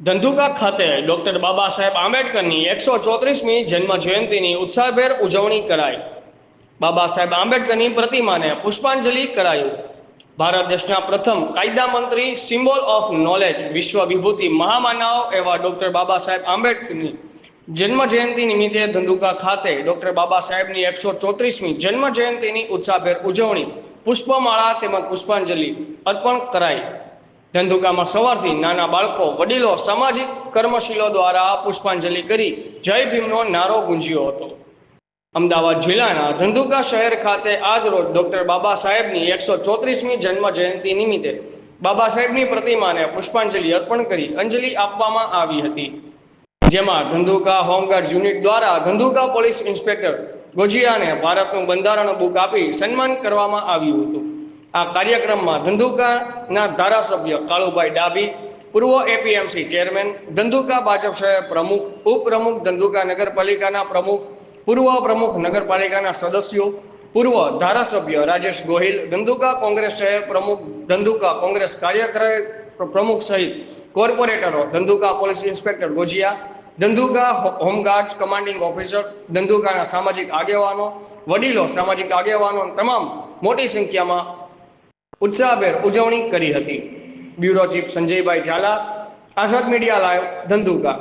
ધંધુકા ખાતે ડોક્ટર બાબા સાહેબ આંબેડકરની એકસો ચોત્રીસમી જન્મ જયંતિની ઉત્સાહભેર ઉજવણી કરાઈ. બાબા સાહેબ આંબેડકરની પ્રતિમાને પુષ્પાંજલિ કરાયું. ભારત દેશના પ્રથમ કાયદા મંત્રી, સિમ્બોલ ઓફ નોલેજ વિશ્વ વિભૂતિ મહામાનવ એવા ડોક્ટર બાબા સાહેબ આંબેડકરની જન્મ જયંતિ નિમિત્તે ધંધુકા ખાતે ડોક્ટર બાબા સાહેબની એકસો ચોત્રીસમી જન્મ જયંતિની ઉત્સાહભેર ઉજવણી પુષ્પમાળા તેમજ પુષ્પાંજલિ અર્પણ કરાઈ. ધંધુકામાં સવારથી નાના બાળકો, વડીલો, સામાજિક કર્મશીલો દ્વારા પુષ્પાંજલિ કરી જય ભીમનો નારો ગુંજ્યો હતો. અમદાવાદ જિલ્લાના ધંધુકા શહેર ખાતે આજ રોજ ડોક્ટર બાબા સાહેબની એકસો ચોત્રીસમી જન્મ જયંતિ નિમિત્તે બાબા સાહેબની પ્રતિમાને પુષ્પાંજલિ અર્પણ કરી અંજલિ આપવામાં આવી હતી. જેમાં ધંધુકા હોમગાર્ડ યુનિટ દ્વારા ધંધુકા પોલીસ ઇન્સ્પેક્ટર ગોજિયાને ભારતનું બંધારણ બુક આપી સન્માન કરવામાં આવ્યું હતું. આ કાર્યક્રમમાં ધંધુકાના ધારાસભ્ય કાળુભાઈ ડાબી પૂર્વ એપીએમસી ચેરમેન ધંધુકા ભાજપ શહેર પ્રમુખ, ઉપપ્રમુખ, ધંધુકા નગરપાલિકાના પ્રમુખ, પૂર્વ પ્રમુખ, નગરપાલિકાના સદસ્યો, પૂર્વ ધારાસભ્ય રાજેશ ગોહિલ, ધંધુકા કોંગ્રેસ શહેર પ્રમુખ, ધંધુકા કોંગ્રેસ કાર્યક્રમ પ્રમુખ સહિત કોર્પોરેટરો, Dhandhuka police inspector Gojiya, Dhandhuka home guard commanding officer, ધંધુકાના સામાજિક આગેવાનો, વડીલો, સામાજિક આગેવાનો તમામ મોટી સંખ્યામાં ઉત્સાહભેર ઉજવણી કરી હતી. Bureau chief Sanjaybhai Zala Azad media live Dhandhuka.